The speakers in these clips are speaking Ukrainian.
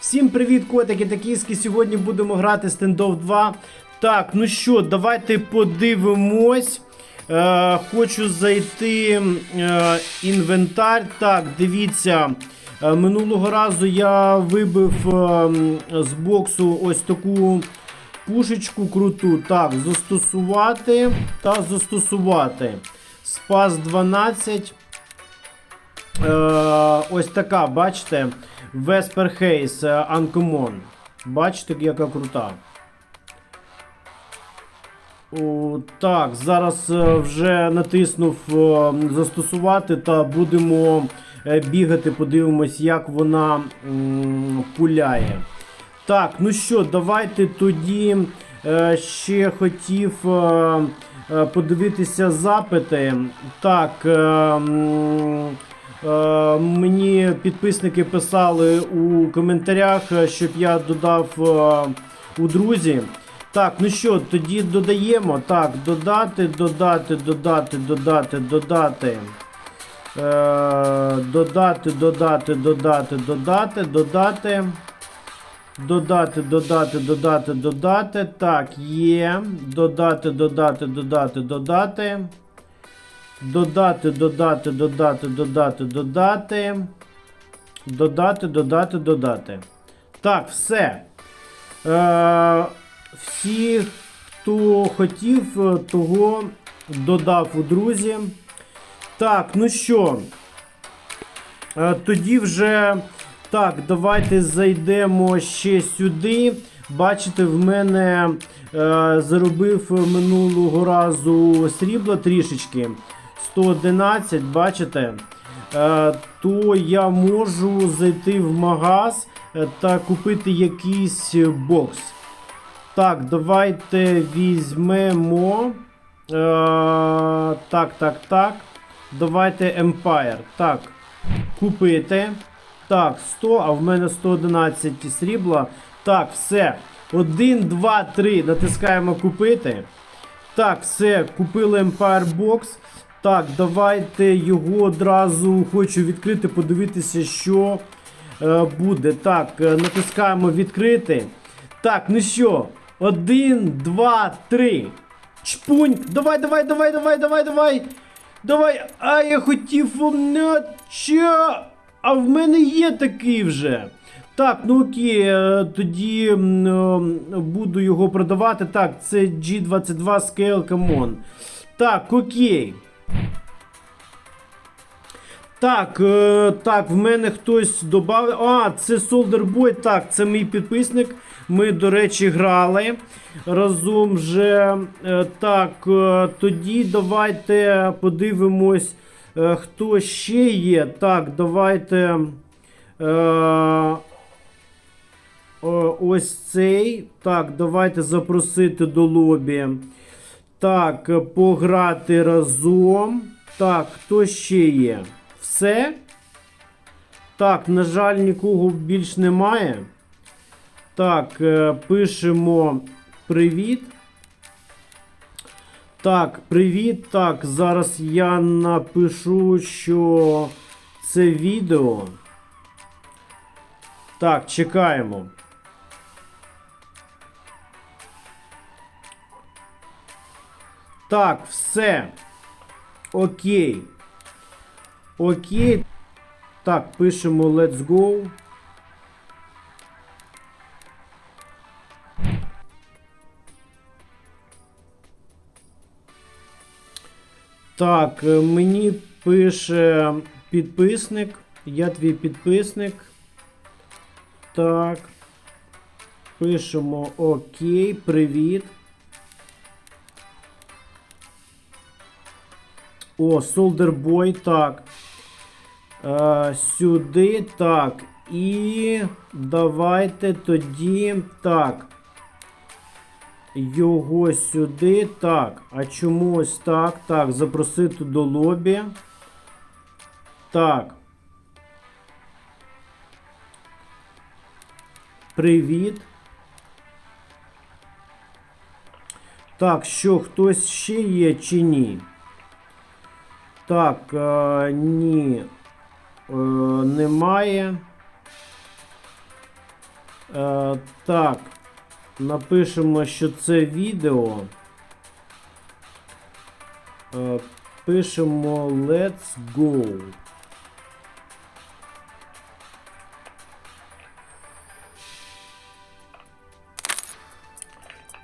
Всім привіт, котики та кіски. Сьогодні будемо грати стендов 2. Так, ну що, давайте подивимось. Е, хочу зайти е, інвентар. Так, дивіться. Е, минулого разу я вибив е, з боксу ось таку пушечку круту. Так, застосувати та застосувати. Спас 12. Е, ось така, бачите, Haze е, Uncommon. Бачите, яка крута. О, так, зараз е, вже натиснув е, застосувати та будемо е, бігати, подивимось, як вона м, пуляє. Так, ну що, давайте тоді е, ще хотів е, е, подивитися запити. Так. Е, Е, Мені підписники писали у коментарях, е, щоб я додав е, у друзі. Так, ну що, тоді додаємо. Так, додати, додати, додати, додати, додати. Е, Додати, додати, додати, додати, додати. Додати, додати, додати, додати. Так, є. Додати, додати, додати, додати. Додати, додати, додати, додати, додати. Додати, додати, додати. Так, все. Е, всі, хто хотів, е, того додав у друзі. Так, ну що. Е, тоді вже. Так, давайте зайдемо ще сюди. Бачите, в мене е, заробив минулого разу срібла трішечки. 111, бачите? Е, то я можу зайти в магаз е, та купити якийсь бокс. Так, давайте візьмемо. Е, так, так, так. Давайте Empire. Так. Купити. Так, 100, а в мене 111 срібла. Так, все. 1, 2, 3. Натискаємо купити. Так, все, купили Empire Box. Так, давайте його одразу хочу відкрити, подивитися, що е, буде. Так, е, натискаємо відкрити. Так, ну що? Один, два, три. Чпунь! Давай, давай, давай, давай, давай, давай. Давай. А я хотів. Що? А в мене є такий вже. Так, ну окей, е, тоді буду його продавати. Так, це G22 Scale Common. Так, окей. Так, е, так, в мене хтось додав. А, це Soldier Boy. Так, це мій підписник. Ми, до речі, грали разом вже. Е, так, е, тоді давайте подивимось, е, хто ще є. Так, давайте. Е, ось цей. Так, давайте запросити до лобі. Так, е, пограти разом. Так, хто ще є? Все? Так, на жаль, нікого більш немає. Так, е, пишемо привіт. Так, привіт. Так, зараз я напишу, що це відео. Так, чекаємо. Так, все. Окей. Окей. Так, пишемо let's go. Так, е, мені пише підписник. Я твій підписник. Так. Пишемо окей, привіт. О, Boy, так. Е, сюди, так. І давайте тоді. Так. Його сюди. Так. А чому ось так? Так, запросити до лобі. Так. Привіт. Так, що хтось ще є чи ні? Так, е, ні. Е, немає. Е, так. Напишемо, що це відео. Е, пишемо Let's go.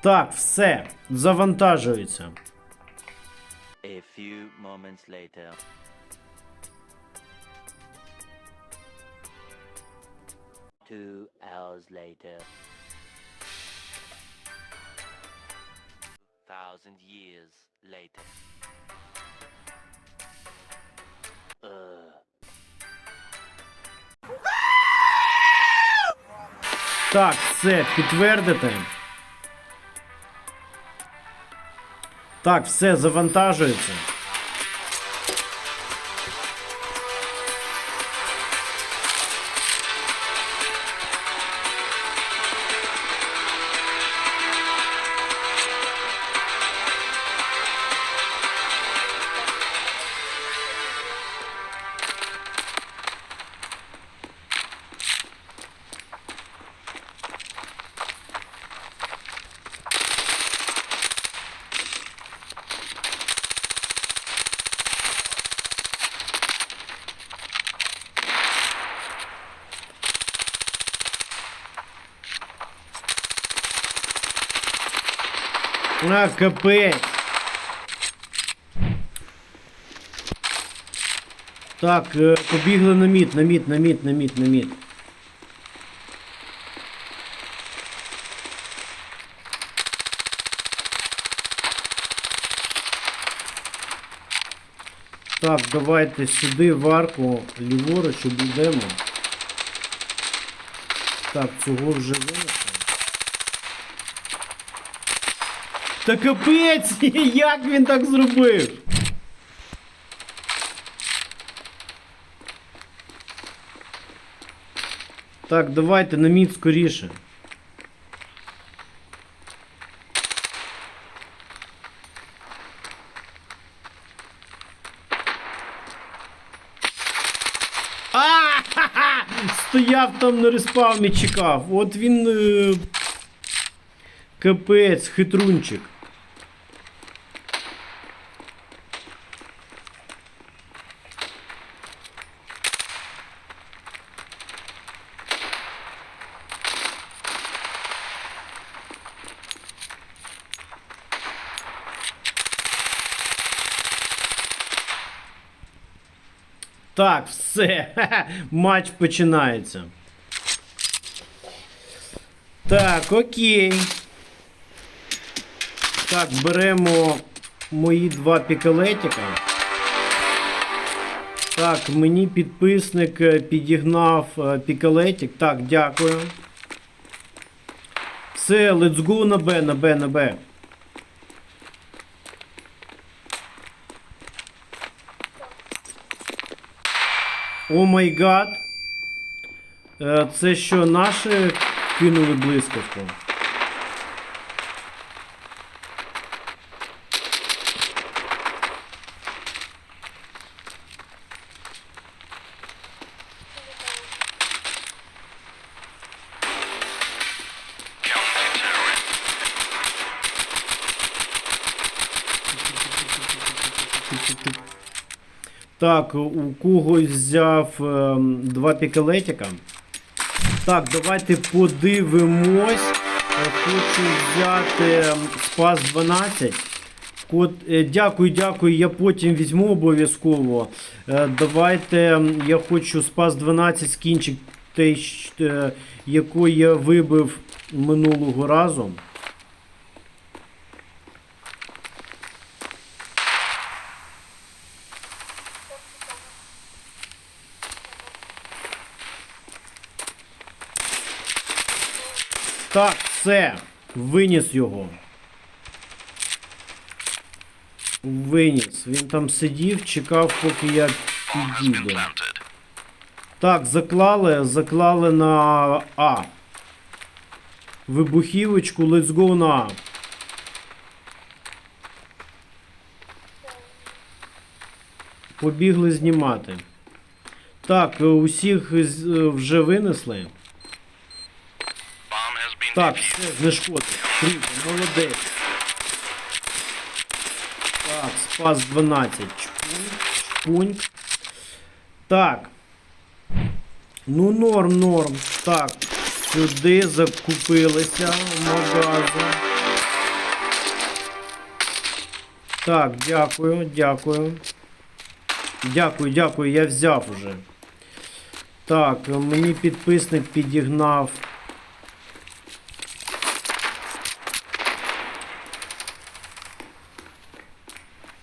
Так, все. Завантажується. A few moments later. Two hours later. Thousand years later. Ugh. Так, все, підтвердити. Так, все завантажується. А, капець. Так, е, побігли на мід, на мід, на мід, на мід, на мід. Так, давайте сюди в арку ліворуч обійдемо. Так, цього вже винесли. Та капець! Як він так зробив? Так, давайте на мід скоріше. А! ха-ха! Стояв там на респавмі чекав. От він. Е... Капець, хитрунчик. Так, все. Матч починається. Так, окей. Так, беремо мої два пікалетика. Так, мені підписник е, підігнав е, пікалетик. Так, дякую. Все, let's go на Б, на Б, на Б. О май гад. Е, Це що, наші кинули блискавку? Так, у когось взяв ем, два пікалетика. Так, давайте подивимось. Е, Хочу взяти ем, Спас 12. Код, е, дякую, дякую. Я потім візьму обов'язково. Е, Давайте ем, я хочу Спас 12 скінчик, той, який я вибив минулого разу. Так, все. Виніс його. Виніс. Він там сидів, чекав, поки я підійду. Так, заклали, заклали на А. Вибухівочку, let's go на А. Побігли знімати. Так, усіх е, вже винесли. Так, все, знешкодив. Круто, молодець. Так, спас 12. Чпунь, чпунь. Так. Ну, норм, норм. Так, сюди закупилися магазу. Так, дякую, дякую. Дякую, дякую, я взяв уже. Так, мені підписник підігнав.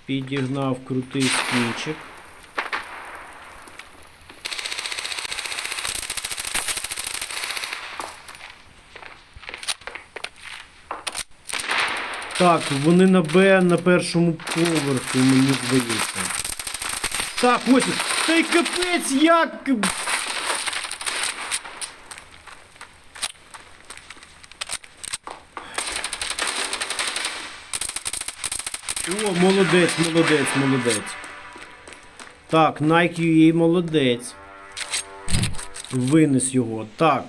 Підігнав крутий скінчик. Так, вони на Б на першому поверху, мені здається. Так, ось. Та й капець як. О, молодець, молодець, молодець. Так, Nike UA молодець. Винес його. Так.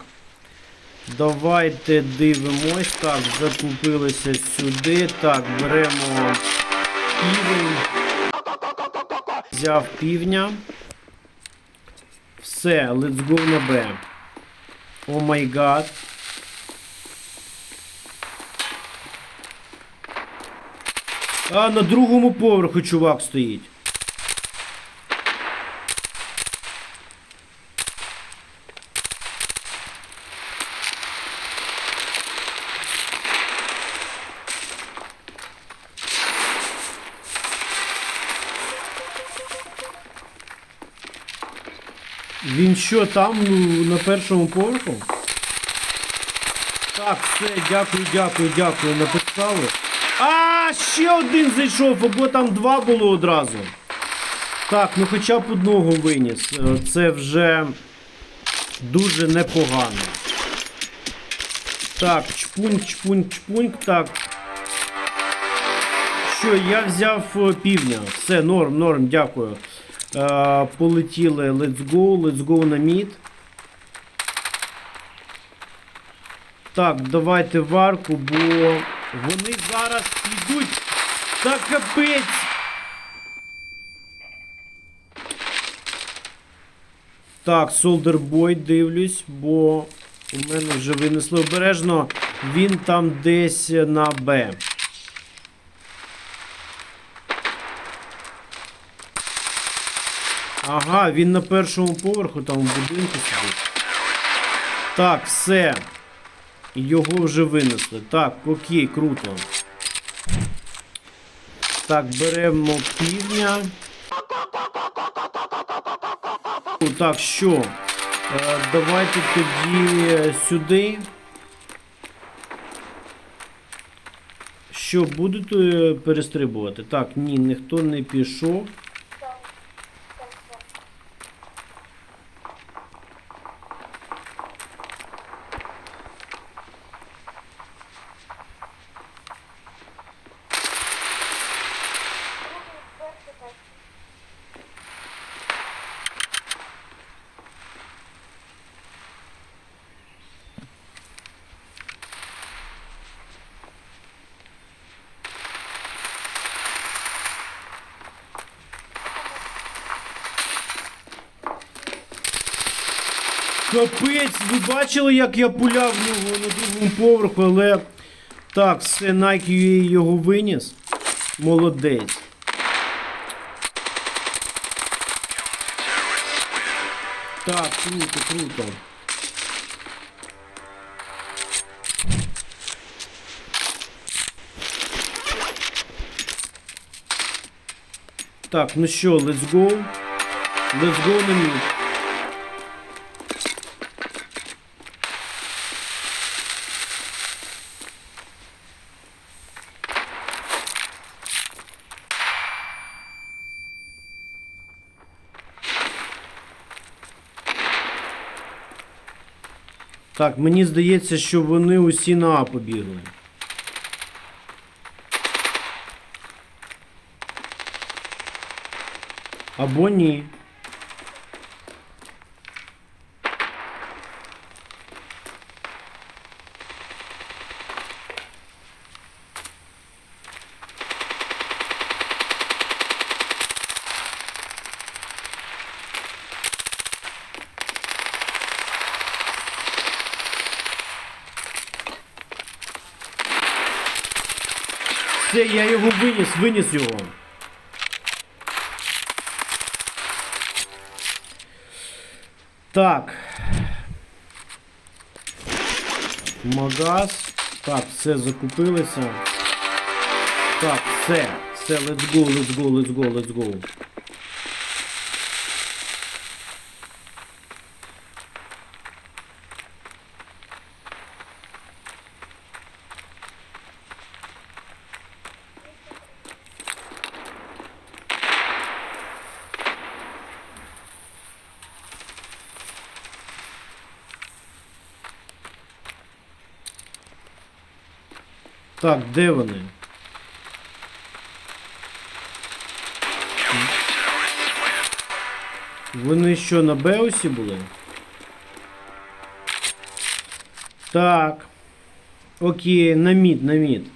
Давайте дивимось. Так, закупилися сюди. Так, беремо півень. Взяв півня. Все, let's go на Б. О май гад. А, на другому поверху чувак стоїть. Він що там ну, на першому поверху? Так, все, дякую, дякую, дякую, написали. А, ще один зайшов, або там два було одразу. Так, ну хоча б одного виніс. Е, Це вже дуже непогано. Так, чпуньк, чпуньк, чпуньк, так. Що, я взяв е, півня. Все, норм, норм, дякую. Е, полетіли. Let's go, let's go на мід. Так, давайте в арку, бо вони зараз підуть. Та капець! Так, Boy дивлюсь, бо у мене вже винесли обережно. Він там десь на Б. Ага, він на першому поверху там в будинку сидить. Так, все. Його вже винесли. Так, окей, круто. Так, беремо півня. Ну, Так, що? Е, давайте тоді сюди. Що, будуть е, перестрибувати? Так, ні, ніхто не пішов. Капець, ви бачили, як я пуляв нього на другому поверху, але. Так, все, Nike UA його виніс. Молодець. Так, круто, круто. Так, ну що, let's go. Let's go на мід. Так, мені здається, що вони усі на А побігли. Або ні. Все, я його виніс, виніс його. Так. Магаз. Так, все закупилися. Так, все. Все, let's go, let's go, let's go, let's go. Так, де вони? Вони що, на Беусі були? Так. Окей, на мід, на мід.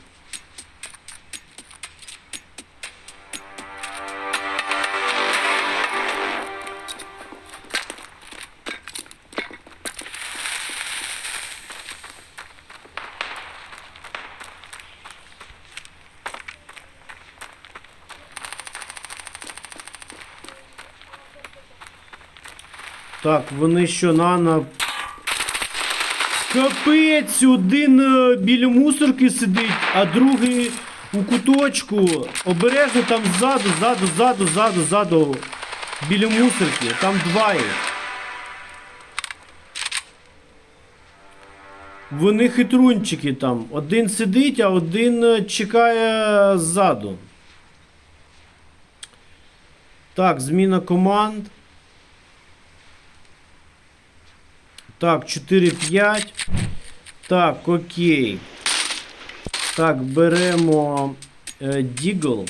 Так, вони що, нано. Капець, один е, біля мусорки сидить, а другий у куточку. Обережно там ззаду, ззаду, ззаду, ззаду, ззаду. Біля мусорки. Там два їх. Вони хитрунчики там. Один сидить, а один е, чекає ззаду. Так, зміна команд. Так, 4-5. Так, окей. Так, беремо е, Дігл.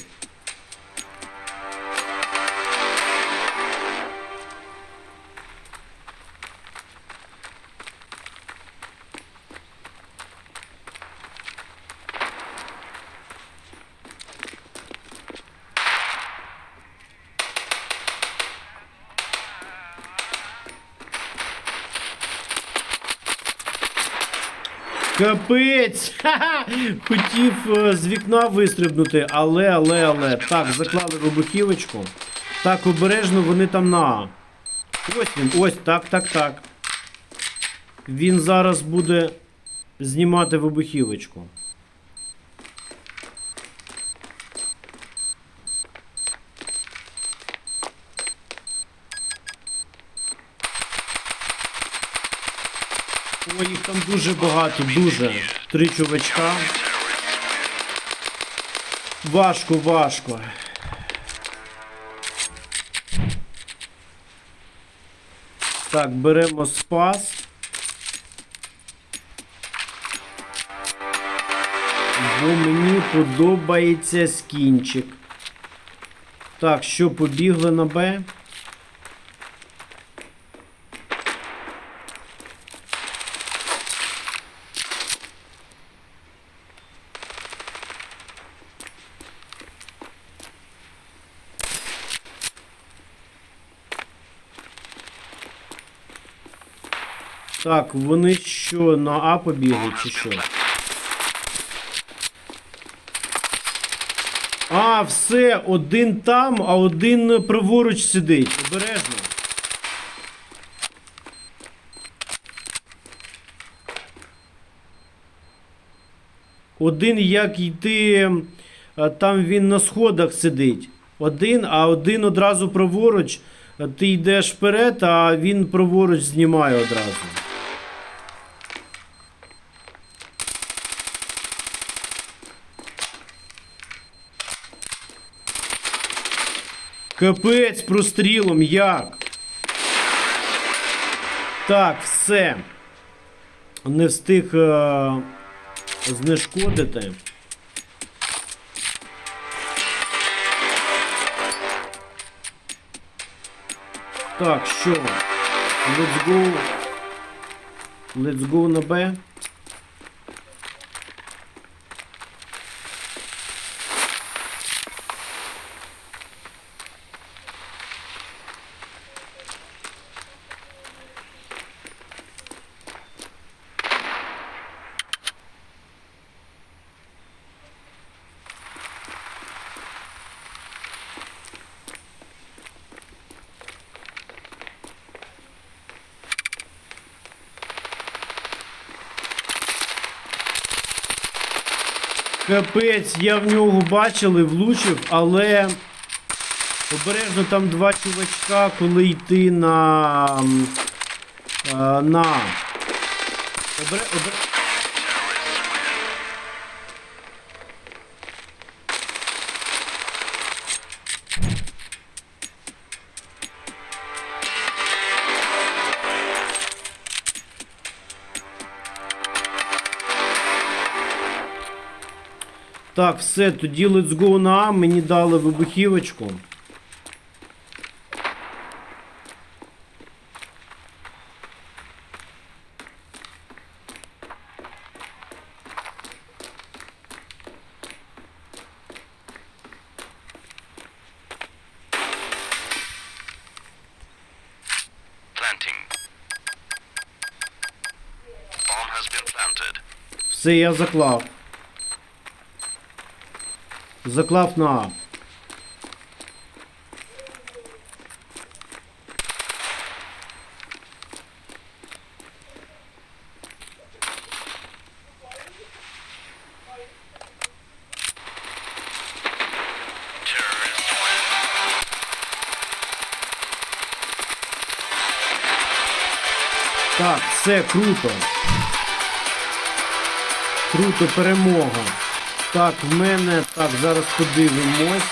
Капець! Ха-ха! Хотів е, з вікна вистрибнути, але, але, але. Так, заклали вибухівочку. Так, обережно вони там на. Ось він, ось, так, так, так. Він зараз буде знімати вибухівочку. Ой, їх там дуже багато, дуже. Три чувачка. Важко, важко. Так, беремо спас. Бо мені подобається скінчик. Так, що побігли на Б? Так, вони що, на А побігли чи що? А, все, один там, а один праворуч сидить. Обережно. Один як йти, там він на сходах сидить. Один, а один одразу праворуч. Ти йдеш вперед, а він праворуч знімає одразу. Капець прострілом як? Так, все. Не встиг е- знешкодити. Так, що? Let's go. Let's go на Б. Капець, я в нього бачили, влучив, але обережно там два чувачка, коли йти на. е, на. Обере, обере... Так, все, тоді let's go на А, мені дали вибухівочку. Все, я заклав. Заклав на А. Так, все круто. Круто, перемога. Так, в мене, так, зараз подивимось.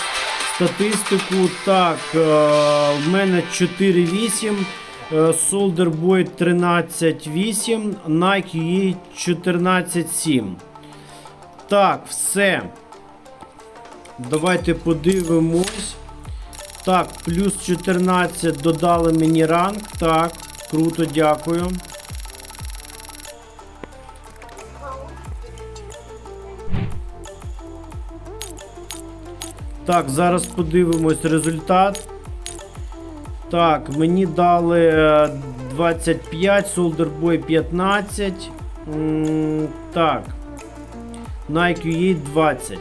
Статистику. Так, е, в мене 4-8. е, Soldier Boy 13-8. Nike UA 14-7. Так, все. Давайте подивимось. Так, плюс 14 додали мені ранг. Так, круто, дякую. Так, зараз подивимось результат. Так, мені дали е, 25, Soldier Boy 15. М, Так. Nike UA 20.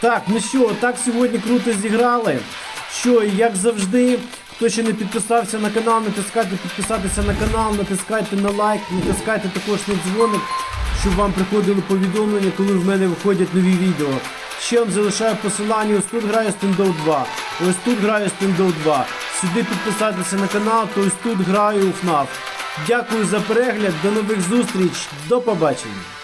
Так, ну що, так сьогодні круто зіграли. Що, як завжди, хто ще не підписався на канал, натискайте підписатися на канал, натискайте на лайк, натискайте також на дзвоник, щоб вам приходили повідомлення, коли в мене виходять нові відео. Ще вам залишаю посилання, ось тут грає Стендоу 2, ось тут граю Стендоу 2. Сюди підписатися на канал, то ось тут граю у FNAF. Дякую за перегляд, до нових зустріч, до побачення.